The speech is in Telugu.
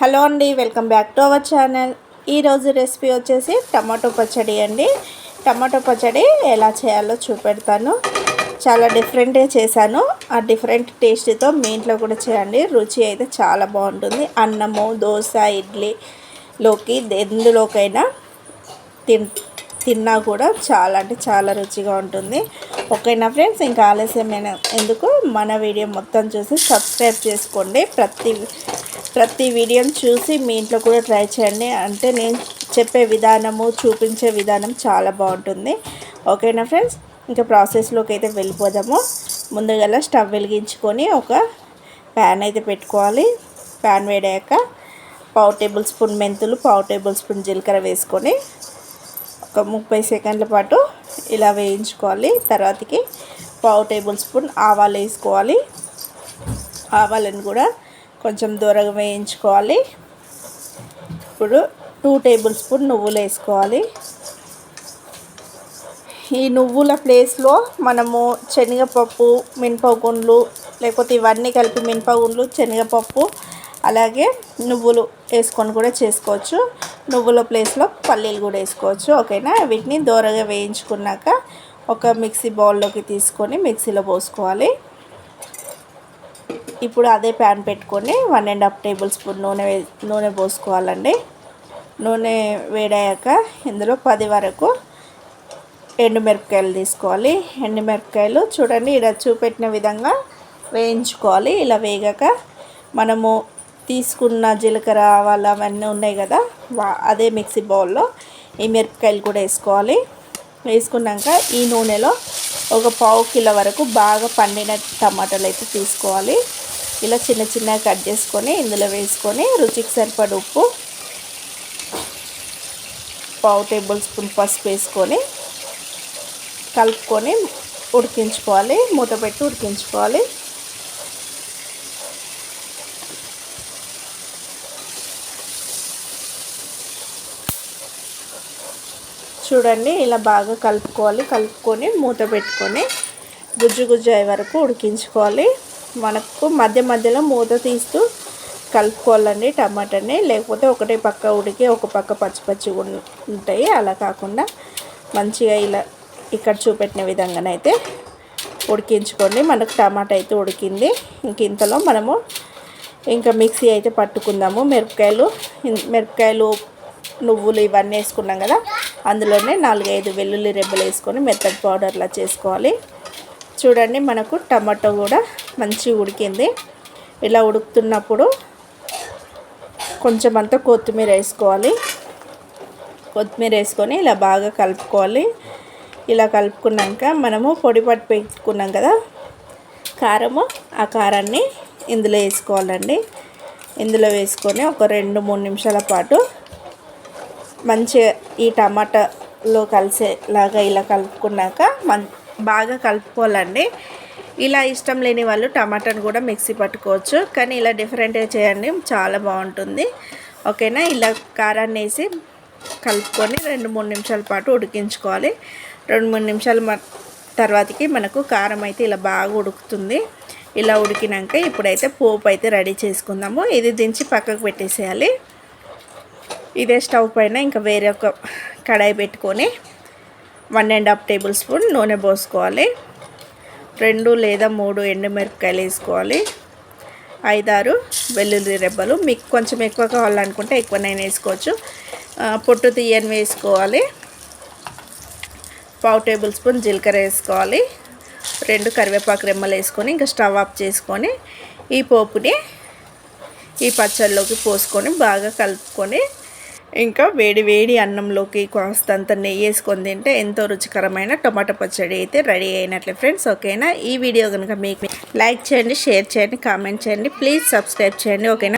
హలో అండి welcome back to our channel. ఈరోజు రెసిపీ వచ్చేసి టమాటో పచ్చడి అండి. టమాటో పచ్చడి ఎలా చేయాలో చూపెడతాను. చాలా డిఫరెంట్గా చేశాను. ఆ డిఫరెంట్ టేస్ట్తో మీ ఇంట్లో కూడా చేయండి. రుచి అయితే చాలా బాగుంటుంది. అన్నము దోశ ఇడ్లీలోకి ఎందులోకైనా తిన్ తిన్నా కూడా చాలా అంటే చాలా రుచిగా ఉంటుంది. ఓకేనా ఫ్రెండ్స్? ఇంకా ఆలస్యమైన? ఎందుకు? మన వీడియో మొత్తం చూసి సబ్స్క్రైబ్ చేసుకోండి. ప్రతి ప్రతి వీడియోని చూసి మీ ఇంట్లో కూడా ట్రై చేయండి. అంటే నేను చెప్పే విధానము చూపించే విధానం చాలా బాగుంటుంది. ఓకేనా ఫ్రెండ్స్? ఇంకా ప్రాసెస్లోకి అయితే వెళ్ళిపోదాము. ముందుగా స్టవ్ వెలిగించుకొని ఒక ప్యాన్ అయితే పెట్టుకోవాలి. ప్యాన్ వేడాక పావు టేబుల్ స్పూన్ మెంతులు పావు టేబుల్ స్పూన్ జీలకర్ర వేసుకొని ఒక ముప్పై సెకండ్ల పాటు ఇలా వేయించుకోవాలి. తర్వాతకి పావు టేబుల్ స్పూన్ ఆవాలు వేసుకోవాలి. ఆవాలను కూడా కొంచెం దూరగా వేయించుకోవాలి. ఇప్పుడు టూ టేబుల్ స్పూన్ నువ్వులు వేసుకోవాలి. ఈ నువ్వుల ప్లేస్లో మనము శనగపప్పు మినపగుండ్లు లేకపోతే ఇవన్నీ కలిపి మినపగుండ్లు శనగపప్పు అలాగే నువ్వులు వేసుకొని కూడా చేసుకోవచ్చు. నువ్వుల ప్లేస్లో పల్లీలు కూడా వేసుకోవచ్చు. ఓకేనా? వీటిని దూరగా వేయించుకున్నాక ఒక మిక్సీ బౌల్లోకి తీసుకొని మిక్సీలో పోసుకోవాలి. ఇప్పుడు అదే ప్యాన్ పెట్టుకొని one and half tablespoon నూనె నూనె పోసుకోవాలండి. నూనె వేడాక ఇందులో పది వరకు ఎండుమిరపకాయలు తీసుకోవాలి. ఎండుమిరపకాయలు చూడండి ఇలా చూపెట్టిన విధంగా వేయించుకోవాలి. ఇలా వేగాక మనము తీసుకున్న జీలకర్ర ఆవాలు అవన్నీ ఉన్నాయి కదా అదే మిక్సీ బౌల్లో ఈ మిరపకాయలు కూడా వేసుకోవాలి. వేసుకున్నాక ఈ నూనెలో ఒక పావు కిలో వరకు బాగా పండిన టమాటాలు అయితే తీసుకోవాలి. ఇలా చిన్న చిన్నగా కట్ చేసుకొని ఇందులో వేసుకొని రుచికి సరిపడ ఉప్పు పావు టేబుల్ స్పూన్ పసుపు వేసుకొని కలుపుకొని ఉడికించుకోవాలి. మూత పెట్టి ఉడికించుకోవాలి. చూడండి ఇలా బాగా కలుపుకోవాలి. కలుపుకొని మూత పెట్టుకొని గుజ్జు గుజ్జు అయ్యే వరకు ఉడికించుకోవాలి. మనకు మధ్య మధ్యలో మూత తీస్తూ కలుపుకోవాలండి టమాటాని. లేకపోతే ఒకటే పక్క ఉడికి ఒక పక్క పచ్చి పచ్చి ఉంటాయి. అలా కాకుండా మంచిగా ఇలా ఇక్కడ చూపెట్టిన విధంగానైతే ఉడికించుకోండి. మనకు టమాటా అయితే ఉడికింది. ఇంక ఇంతలో మనము ఇంకా మిక్సీ అయితే పట్టుకుందాము. మిరపకాయలు మిరపకాయలు నువ్వులు ఇవన్నీ వేసుకున్నాం కదా అందులోనే నాలుగైదు వెల్లుల్లి రెబ్బలు వేసుకొని మెత్తటి పౌడర్లా చేసుకోవాలి. చూడండి మనకు టమాటో కూడా మంచిగా ఉడికింది. ఇలా ఉడుకుతున్నప్పుడు కొంచెం అంతా కొత్తిమీర వేసుకోవాలి. కొత్తిమీర వేసుకొని ఇలా బాగా కలుపుకోవాలి. ఇలా కలుపుకున్నాక మనము పొడి పట్టు పెట్టుకున్నాం కదా కారము ఆ కారాన్ని ఇందులో వేసుకోవాలండి. ఇందులో వేసుకొని ఒక రెండు మూడు నిమిషాల పాటు మంచిగా ఈ టమాటాలో కలిసేలాగా ఇలా కలుపుకున్నాక మన్ బాగా కలుపుకోవాలండి. ఇలా ఇష్టం లేని వాళ్ళు టమాటాను కూడా మిక్సీ పట్టుకోవచ్చు. కానీ ఇలా డిఫరెంట్గా చేయండి చాలా బాగుంటుంది. ఓకేనా? ఇలా కారాన్ని వేసి కలుపుకొని రెండు మూడు నిమిషాల పాటు ఉడికించుకోవాలి. రెండు మూడు నిమిషాల తర్వాతకి మనకు కారం అయితే ఇలా బాగా ఉడుకుతుంది. ఇలా ఉడికినాక ఇప్పుడైతే పోపు అయితే రెడీ చేసుకుందాము. ఇది దించి పక్కకు పెట్టేసేయాలి. ఇదే స్టవ్ పైన ఇంకా వేరే ఒక కడాయి పెట్టుకొని one and half tablespoon నూనె పోసుకోవాలి. రెండు లేదా మూడు ఎండుమిరపకాయలు వేసుకోవాలి. ఐదారు వెల్లుల్లి రెబ్బలు. మీకు కొంచెం ఎక్కువ కావాలనుకుంటే ఎక్కువనైనా వేసుకోవచ్చు. పొట్టు తీయని వేసుకోవాలి. పావు టేబుల్ స్పూన్ జీలకర్ర వేసుకోవాలి. రెండు కరివేపాకు రెమ్మలు వేసుకొని ఇంకా స్టవ్ ఆఫ్ చేసుకొని ఈ పోపుని ఈ పచ్చళ్ళలోకి పోసుకొని బాగా కలుపుకొని ఇంకా వేడి వేడి అన్నంలోకి కాస్తంత నెయ్యి వేసుకొని తింటే ఎంతో రుచికరమైన టొమాటో పచ్చడి అయితే రెడీ అయినట్లే ఫ్రెండ్స్ ఓకేనా? ఈ వీడియో కనుక మీకు లైక్ చేయండి షేర్ చేయండి కామెంట్ చేయండి ప్లీజ్ సబ్స్క్రైబ్ చేయండి ఓకేనా?